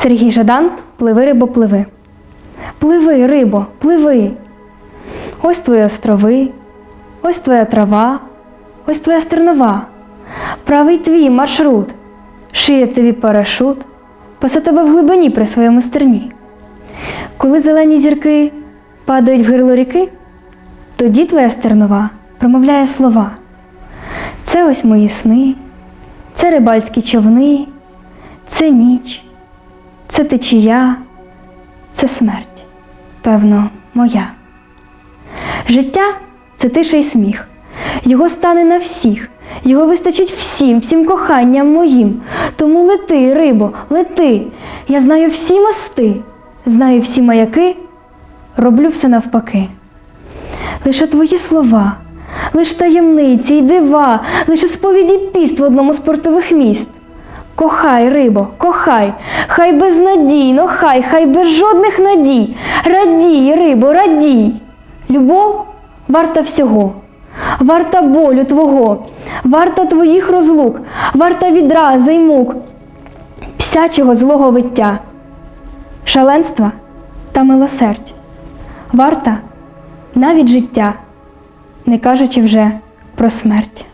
Сергій Жадан, пливи, рибо, пливи. Пливи, рибо, пливи. Ось твої острови, ось твоя трава, ось твоя стернова. Правий твій маршрут, шиє тобі парашут, пасе тебе в глибині при своєму стерні. Коли зелені зірки падають в гирло ріки, тоді твоя стернова промовляє слова. Це ось мої сни, це рибальські човни, це ніч, це течія, це смерть, певно, моя. Життя це тиша й сміх. Його стане на всіх, його вистачить всім, всім коханням моїм. Тому лети, рибо, лети. Я знаю всі мости, знаю всі маяки, роблю все навпаки. Лише твої слова, лише таємниці й дива, лише сповіді піст в одному з портових міст. Кохай, рибо, кохай, хай безнадійно, хай, хай без жодних надій. Радій, рибо, радій. Любов варта всього, варта болю твого, варта твоїх розлук, варта відрази й мук, псячого злого виття, шаленства та милосердь, варта навіть життя, не кажучи вже про смерть.